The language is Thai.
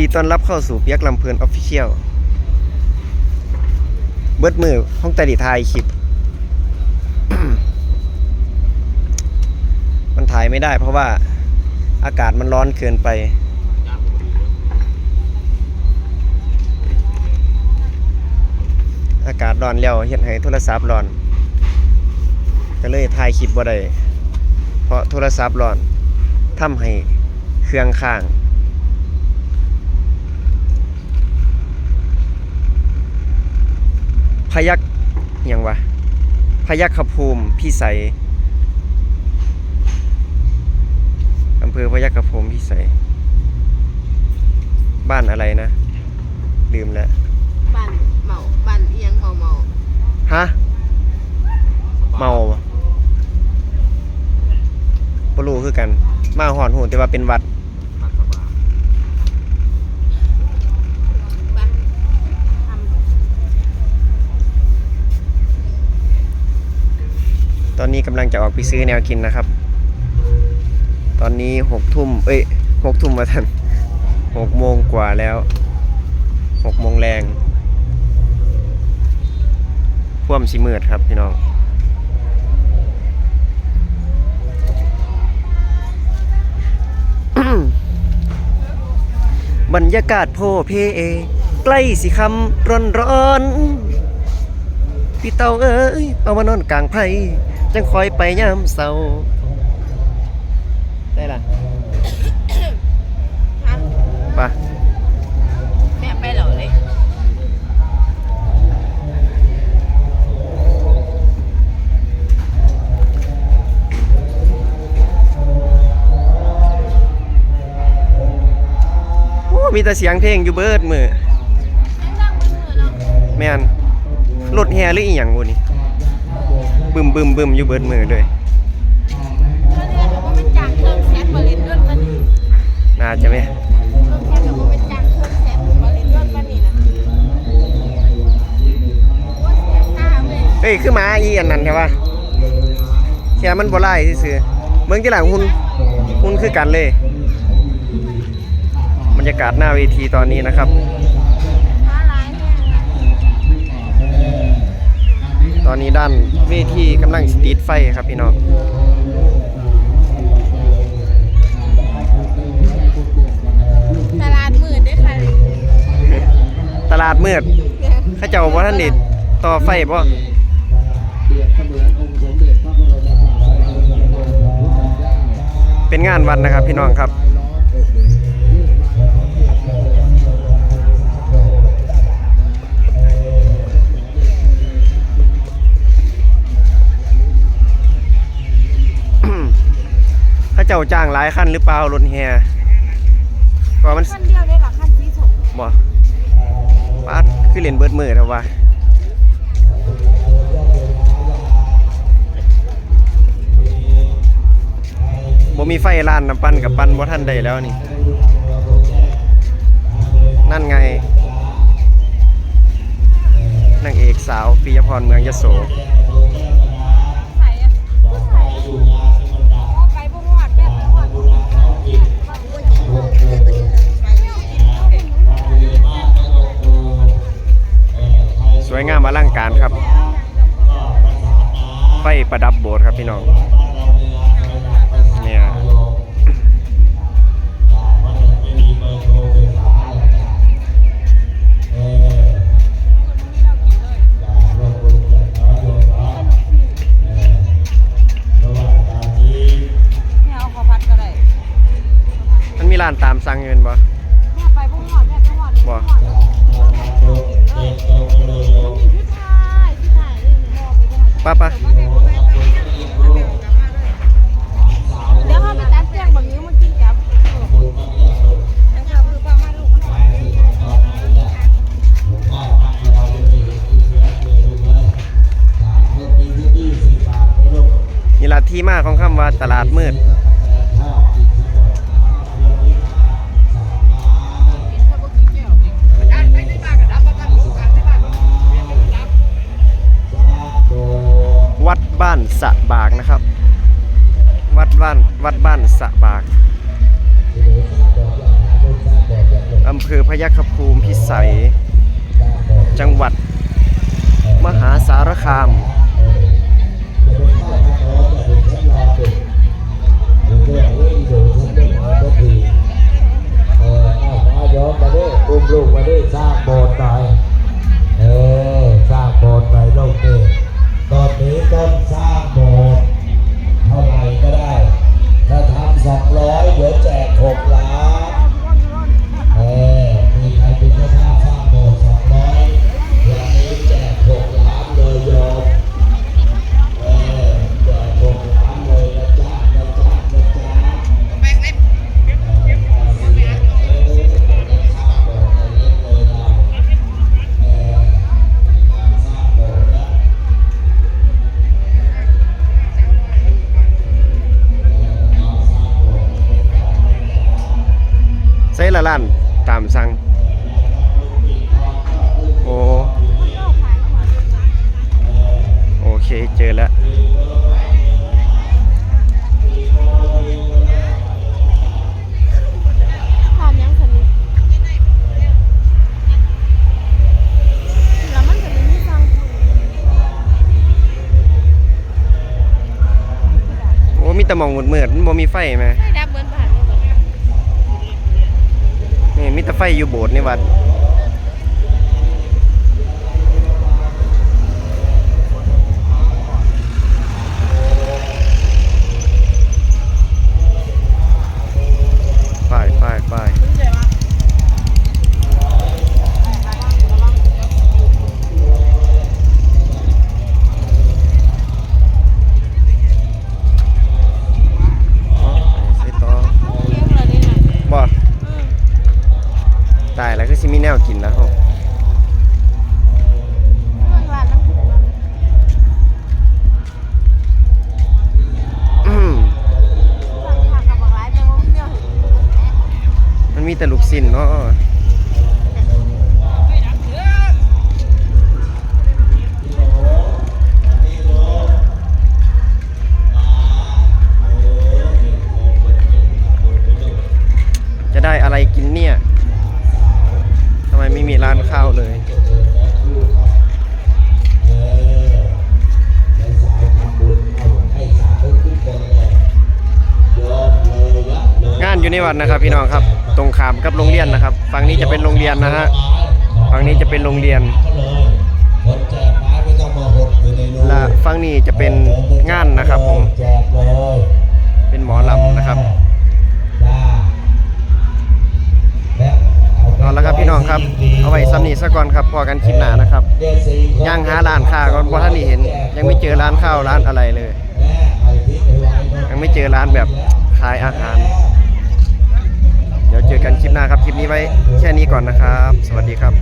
ดีต้อนรับเข้าสู่เปียกลำเพลินออฟฟิเชียลเบิดมือห้องแต่ดีทายคลิป มันถ่ายไม่ได้เพราะว่าอากาศมันร้อนเกินไป อากาศร้อนแล้วเฮ็ดให้โทรศัพท์ร้อน ก็เลยถ่ายคลิปบ่ได้เพราะโทรศัพท์ร้อนทำให้เครื่องค้าง ยักอิหยังวะพยัคฆภูมิพิสัยอำเภอพยัคฆภูมิพิสัย บ้านอะไรนะ ลืมแล้วบ้านเมาบ้านเอียงเมาเมาฮะเมาบ่บ่รู้คือกัน มาหอนหูแต่ว่าเป็นวัด บ้านท ตอนนี้กำลังจะออกไปซื้อแนวกินนะครับ ตอนนี้หกทุ่มเอ้ยหกทุ่มมาทันหกโมงกว่าแล้วหกโมงแรงพ่วมสิมืดครับพี่น้องบรรยากาศโพเพเอ ใกล้สิคำร้อนร้อนพี่เต่าเอ้ย เอามานอนกลางไผ่ จังคอยไปยามเศร้าได้ล่ะำฮะปะแม่ไปเหล่าเลยโอ้มีแต่เสียงเพลงอยู่เบิดมือแม่นรถแฮหรืออีหยังวะนี่ บึมบึมบึมอยู่เบิดมือเลยน่าจะไหมเฮ้ยขึ้นมาอีอันนั้นใช่ปะแค่มันบ่ไล่ซื้อเมืองที่หลังหุ่นหุ่นคือกันเลย บรรยากาศหน้าเวทีตอนนี้นะครับ อนนี้ด้านเวทีกำลังสตีดไฟครับพี่น้องตลาดมืดด้วยค่ะตลาดมืดเข้าเจ้าว่าท่านเด็ดต่อไฟบ่เป็นงานวันนะครับพี่น้องครับ เข้าเจ้าจ้างหลายคันหรือเปล่ารถแฮก็มันขั้นเดียวได้หรอขั้นที่สองบ่ปาดคือเล่นเบิดมือเถอะว่าบ่มีไฟล้านน้ำปั้นกับปั้นบ่ทันได้แล้วนี่ นั่นไงนางเอกสาวปิยพรเมืองยโสใส่ ไฟประดับโบสถ์ครับพี่น้องเนี่ยแม่เอาขอพัดก็ได้มันมีร้านตามสั่งเงินบ่แม่ไปบ่ ปบ่หอดป้าป้าเดี๋ยวเขาไปตัดเสียงบางนี้มากินกับแล้วก็คือป้ามาลูกมันหอดนี่ละที่มาของคำว่าตลาดมืด บ้านสะบากนะครับ วัดบ้านวัดบ้านสะบากอำเภอพยัคฆภูมิพิสัย จังหวัดมหาสารคาม ส่ละล้านตามสั่งโอ้โอเคเจอแล้วทานยังสนิทแล้วมันจะมีที่ฟังคุยโอ้มีแต่หมองมืดๆมันบ่มีไฟไหมให้ดับเบิร์นผ่านเลยก่อน นี่มีแต่ ไฟอยู่โบสถ์ในวัด ไปไปไป รู้ใจว่าระวังระวัง อ๋อไปใส่ต่อ เที่ยงเลยนี่หน่อย บ่ อืม ตายแล้วคือสิมีแนวกินแล้วมันหวานน้ำผึ้งมันอื้อสั่งผักกับบักร้ายแต่ว่ามันเดียวเห็นมันมีแต่ลูกสินเนาะ ร้านข้าวเลยงานอยู่ในวัดนะครับพี่น้องครับ ตรงขามกับโรงเรียนนะครับฝั่งนี้จะเป็นโรงเรียนนะฮะฝั่งนี้จะเป็นโรงเรียนและฝั่งนี้จะเป็นงานนะครับผมเลยเป็นหมอลำนะครับ เอาละครับพี่น้องครับ เอาไว้ซ้ำนี้ซะก่อนครับพอกันคลิปหน้านะครับย่างหาร้านค้าก่อนเพราะท่านนี่เห็น ยังไม่เจอร้านข้าวร้านอะไรเลย ยังไม่เจอร้านแบบขายอาหาร เดี๋ยวเจอกันคลิปหน้าครับ คลิปนี้ไว้แค่นี้ก่อนนะครับ สวัสดีครับ